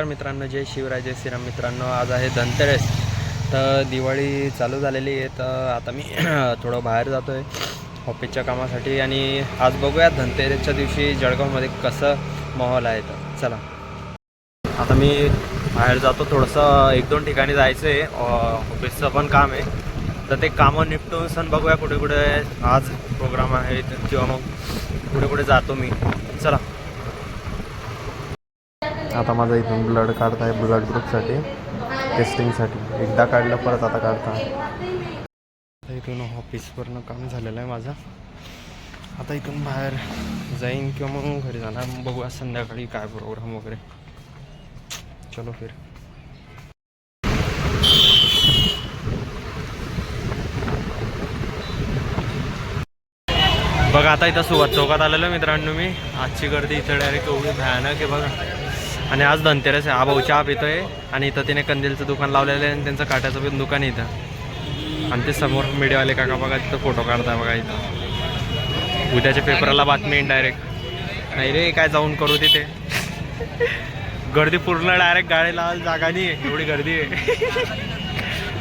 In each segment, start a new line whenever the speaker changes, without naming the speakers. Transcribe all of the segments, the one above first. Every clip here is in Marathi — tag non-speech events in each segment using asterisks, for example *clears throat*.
नमस्कार मित्रांनो जय शिवराय जय श्रीराम मित्रांनो. आज आहे धनतेरस. तर दिवाळी चालू झालेली आहे तर आता मी *clears throat* थोडं बाहेर जातो आहे ऑफिसच्या कामासाठी आणि आज बघूया धनतेरसच्या दिवशी जळगावमध्ये कसं माहोल आहे तर. चला. आता मी बाहेर जातो थोडंसं एक दोन ठिकाणी जायचं आहे ऑफिसचं पण काम आहे. तर ते कामं निपटून सण बघूया कुठे कुठे आज प्रोग्राम आहेत किंवा मग कुठे कुठे जातो मी. चला. आता माझा इथून ब्लड काढत आहे ब्लड ग्रुपसाठी टेस्टिंगसाठी एकदा काढलं परत आता काढता. आता इथून ऑफिसवरनं काम झालेलं आहे माझं. आता इथून बाहेर जाईन किंवा मग घरी जाणार. बघूया संध्याकाळी काय प्रोग्राम वगैरे. चलो फिर. बघा आता इथं सुवात चौकात आलेलं मित्रांनो मी. आजची गर्दी इथं डायरेक्ट एवढी भयानक आहे बघा. आणि आज धनतेरस आहे. आभाऊ चहा पितोय आणि इथं तिने कंदीलचं दुकान लावलेलं आहे आणि त्यांचं काट्याचं पण दुकान आहे इथं. आणि ते समोर मीडियावाले काका बघा तिथं फोटो काढताय बघा इथं. उद्याच्या पेपरला बातमी डायरेक्ट नाही रे काय जाऊन करू तिथे? गर्दी पूर्ण डायरेक्ट गाडी लावायला जागा नाही आहे एवढी गर्दी आहे.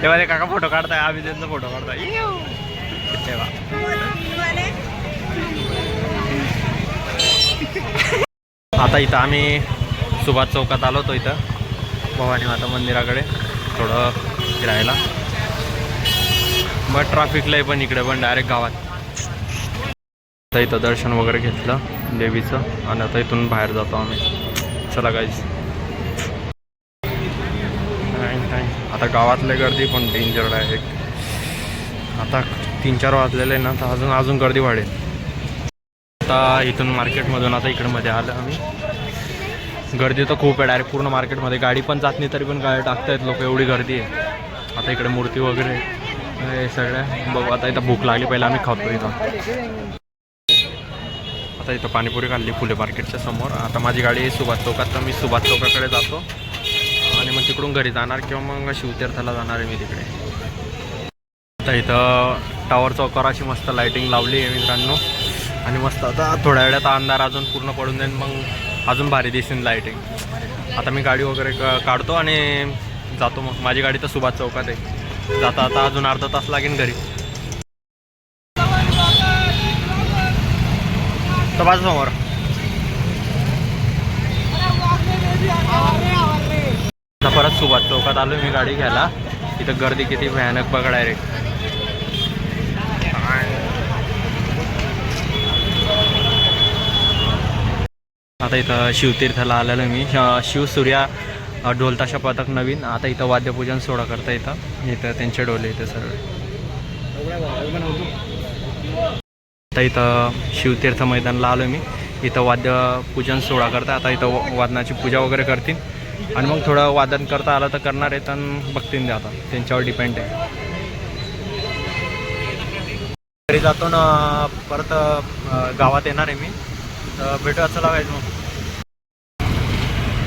तेव्हा ते काका फोटो काढताय आम्ही त्यांचा फोटो काढताय. तेव्हा आता इथं आम्ही सुभाष चौकात आलो होतो इथं. भवानी माता मंदिराकडे थोडं फिरायला. बट ट्रॅफिकला पण इकडे पण डायरेक्ट गावात. आता इथं दर्शन वगैरे घेतलं देवीचं आणि आता इथून बाहेर जातो आम्ही. चला काहीच आता गावातले गर्दी पण डेंजर डायरेक्ट आता तीन चार वाजलेले आहे ना तर अजून अजून गर्दी वाढेल. आता इथून मार्केटमधून आता इकडे मध्ये आलं आम्ही. गर्दी तर खूप आहे. डायरेक्ट पूर्ण मार्केटमध्ये गाडी पण जात नाही तरी पण गाडी टाकतायत लोक. एवढी गर्दी आहे. आता इकडे मूर्ती वगैरे हे सगळ्या बघू आता इथं भूक लागली. पहिला आम्ही खातो इथं. आता इथं पाणीपुरी खाल्ली फुले मार्केटच्या समोर. आता माझी गाडी सुभाष चौकात. तर मी सुभाष चौकाकडे जातो. आणि मग तिकडून घरी जाणार किंवा मग शिवतीर्थाला जाणार आहे मी तिकडे. आता इथं टावर चौकावर अशी मस्त लाईटिंग लावली आहे मित्रांनो. आणि मस्त आता थोड्या वेळात अंधार अजून पूर्ण पडून जाईल. मग अजून भारी दिसेन लाईटिंग आता मी गाडी वगैरे क- काढतो आणि जातो मग. माझी गाडी तर सुभाष चौकात आहे. जाता आता अजून अर्धा तास लागेल घरी. समोर. आता परत सुभाष चौकात आलो मी गाडी घ्यायला. इथं गर्दी किती भयानक बघा डायरेक्ट आता इथं शिवतीर्थाला आलेलो मी. श- शिवसूर्या ढोलताशा पथक नवीन. आता इथं वाद्यपूजन सोहळा करता इथं. इथं त्यांचे डोले इथं सर्व. आता इथं शिवतीर्थ मैदानला आलो मी. इथं वाद्य पूजन करता. आता इथं वादनाची पूजा वगैरे करतील. आणि मग थोडं वादन करता आलं तर करणार आहे तर बघतील ते आता. त्यांच्यावर डिपेंड आहे. घरी जातो ना परत गावात येणार आहे मी. तर भेटू असं लागायचं मग.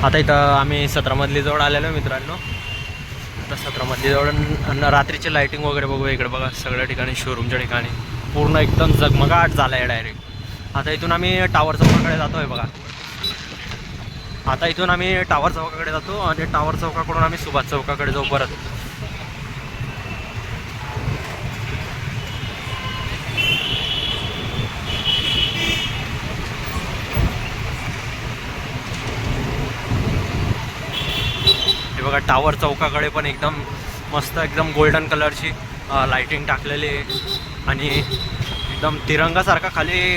आता इथं आम्ही सत्रामधली जवळ आलेलो आहे मित्रांनो. आता सत्रामधली जवळ रात्रीची रात्रीचे लाईटिंग वगैरे बघू इकडे बघा सगळ्या ठिकाणी शोरूमच्या ठिकाणी. पूर्ण एकदम जगमगाट झाला आहे डायरेक्ट आता इथून आम्ही टावर चौकाकडे जातो आहे बघा. आता इथून आम्ही टावर चौकाकडे जातो आणि टावर चौकाकडून आम्ही सुभाष चौकाकडे जाऊ परत. बघा टावर चौकाकडे पण एकदम मस्त एकदम गोल्डन कलरची लाइटिंग टाकलेली आहे. आणि एकदम तिरंगासारखा खाली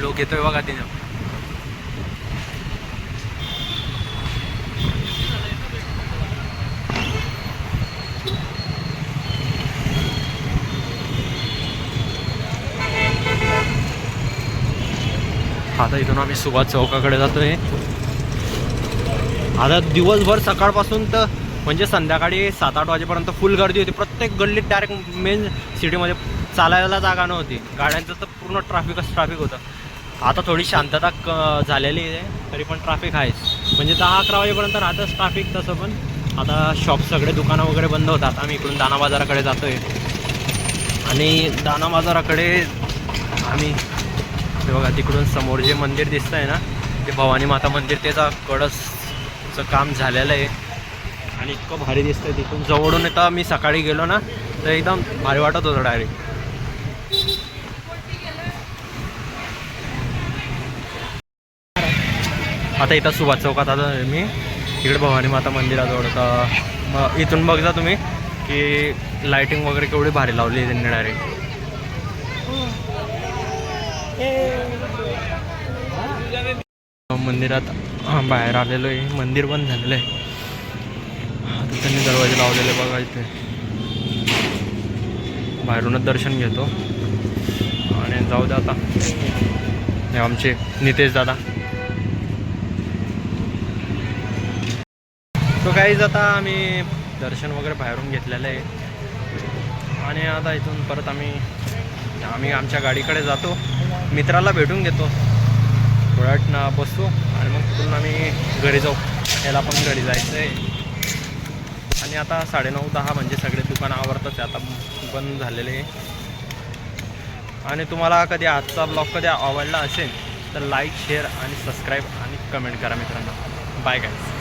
लोक येतोय बघा तिने आता इथून आम्ही सुभाष चौकाकडे जातोय. आता दिवसभर सकाळपासून तर म्हणजे संध्याकाळी सात आठ वाजेपर्यंत फुल गर्दी होती. प्रत्येक गल्लीत डायरेक्ट मेन सिटीमध्ये चालायला जागा नव्हती. गाड्यांचं तर पूर्ण ट्रॅफिकच ट्रॅफिक होतं. आता थोडी शांतता क झालेली आहे तरी पण ट्रॅफिक आहेच. म्हणजे दहा अकरा वाजेपर्यंत राहतंच ट्रॅफिक तसं पण. आता शॉप सगळे दुकानं वगैरे बंद होतात. आम्ही इकडून दाना बाजाराकडे जातो आहे आणि दाना बाजाराकडे आम्ही बघा तिकडून समोर जे मंदिर दिसतं आहे ना ते भवानी माता मंदिर त्याचा कळसचं काम झालेलं आहे. आणि इतकं भारी दिसतंय तिथून. जवळून येतं मी सकाळी गेलो ना तर एकदम भारी वाटत होतं डायरेक्ट आता इथं सुभाष चौकात आता मी. इकडे भवानी माता मंदिराजवळ तर मग इथून बघता तुम्ही की लाइटिंग वगैरे केवढी भारी लावली आहे त्यांनी डायरेक्ट मंदिरात बाहेर आलेलो आहे. मंदिर बंद झालेलं आहे. आता त्यांनी दरवाजे लावलेले बघा इथे. बाहेरूनच दर्शन घेतो. आणि जाऊ दे आता. हे आमचे नितेश दादा. तो काहीच आता आम्ही दर्शन वगैरे बाहेरून घेतलेलं आहे. आणि आता इथून परत आम्ही आम्ही आमच्या गाडीकडे जातो. मित्राला भेटून घेतो. थोड्या वेळ बसतो आणि मग तिथून आम्ही घरी जाऊ. याला पण घरी जायचं आहे आणि आता साडेनऊ दहा म्हणजे सगळे दुकानं आवडतात आता बंद झालेले आहे. आणि तुम्हाला कधी आजचा ब्लॉग कधी आवडला असेल तर लाईक शेअर आणि सबस्क्राईब आणि कमेंट करा मित्रांनो. Bye guys